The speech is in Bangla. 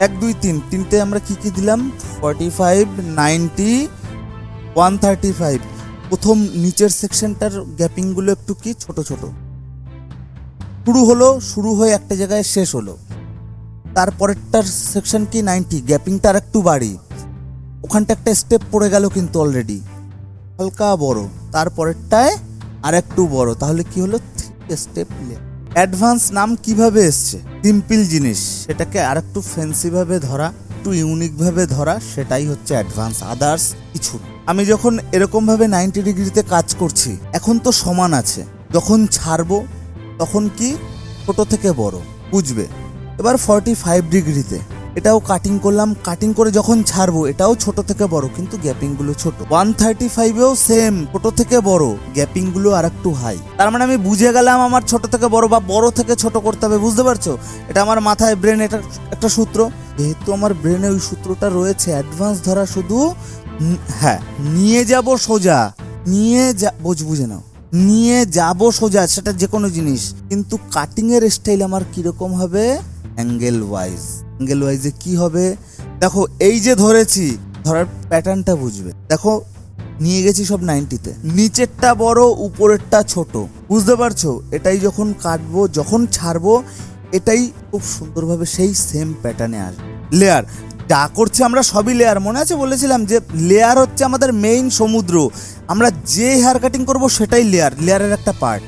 এক, দুই, তিন। তিনটে আমরা কি কি দিলাম? Forty five ninety one thirty five প্রথম নিচের সেকশনটার গ্যাপিংগুলো একটু কি? ছোট ছোট। শুরু হলো, শুরু হয়ে একটা জায়গায় শেষ হলো। তারপরেরটার সেকশন কি? নাইনটি গ্যাপিংটা আর একটু বাড়ি। ওখানটা একটা স্টেপ পড়ে গেল কিন্তু অলরেডি হালকা বড়। তারপরেরটায় আর একটু বড়। তাহলে কি হলো? স্টেপ অ্যাডভান্স নাম কীভাবে এসছে? সিম্পল জিনিস, সেটাকে আর একটু ফ্যান্সি ভাবে ধরা, একটু ইউনিকভাবে ধরা, সেটাই হচ্ছে অ্যাডভান্স আদার্স কিছু আমি যখন এরকমভাবে নাইনটি ডিগ্রিতে কাজ করছি, এখন তো সমান আছে। যখন ছাড়বো, তখন কি? ছোট থেকে বড়, বুঝবে? এবার ফর্টি ফাইভ ডিগ্রিতে। এটাও কাটিং করলাম কাটিং করে যখন ছাড়বো, এটাও ছোট থেকে বড়, কিন্তু গ্যাপিংগুলো ছোট। ওয়ান থার্টি ফাইভেও সেম ছোট থেকে বড় গ্যাপিংগুলো আর একটু হাই তার মানে আমি বুঝে গেলাম আমার ছোট থেকে বড় বা বড় থেকে ছোট করতে হবে, বুঝতে পারছ? এটা আমার মাথায় ব্রেন এটা একটা সূত্র। যেহেতু আমার ব্রেনে ওই সূত্রটা রয়েছে অ্যাডভান্স ধরা শুধু হ্যাঁ নিয়ে যাব সোজা, নিয়ে যা, বোঝ, বুঝে নাও। নিয়ে যাব সোজা, সেটা যে কোনো জিনিস। কিন্তু কাটিং এর স্টাইল আমার কীরকম হবে? অ্যাঙ্গেল ওয়াইজ অ্যাঙ্গেল ওয়াইজে কি হবে? দেখো, এই যে ধরেছি, ধরার প্যাটার্নটা বুঝবে। দেখো, নিয়ে গেছি সব নাইনটিতে নিচেরটা বড়, উপরেরটা ছোট। বুঝতে পারছ? এটাই যখন কাটবো, যখন ছাড়বো, এটাই খুব সুন্দরভাবে সেই সেম প্যাটার্নে আসবে। লেয়ার যা করছে আমরা সবই লেয়ার মনে আছে বলেছিলাম যে লেয়ার হচ্ছে আমাদের মেইন সমুদ্র। আমরা যে হেয়ার কাটিং করব সেটাই লেয়ার লেয়ারের একটা পার্ট